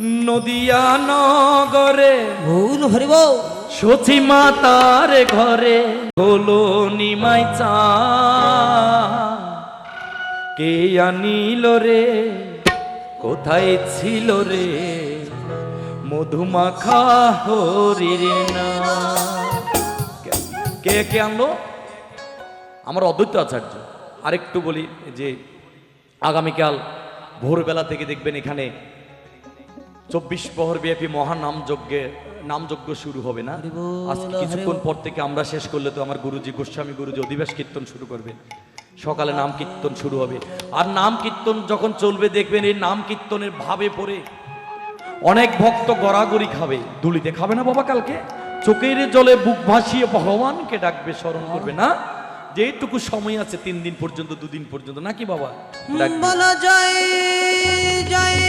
নদিয়া নগরে। ভুল হরিব সচি মাতার ঘরে হলো নিমাই চা। কে আনিল রে? কোথায় ছিল রে? মধুমাখা হরির না। কে কে আনলো? আমার অদ্বৈত আচার্য। আরেকটু বলি যে আগামীকাল ভোরবেলা থেকে দেখবেন এখানে চব্বিশ প্রহর ব্যাপী মহানাম যজ্ঞে নামযজ্ঞ শুরু হবে না? আজকে কিছুক্ষণ পর থেকে আমরা শেষ করলে তো আমার গুরুজি গোস্বামী গুরুজি অধিবেশ কীর্তন শুরু করবে। সকালে নাম কীর্তন শুরু হবে। আর নাম কীর্তন যখন চলবে দেখবেন এই নাম কীর্তনের ভাবে পড়ে অনেক ভক্ত গড়াগড়ি খাবে। দুলিতে খাবে না বাবা কালকে? চোখের জলে বুক ভাসিয়ে ভগবানকে ডাকবে স্মরণ করবে না? যেটুকু সময় আছে তিন দিন পর্যন্ত দুদিন পর্যন্ত নাকি বাবা? বল জয় জয়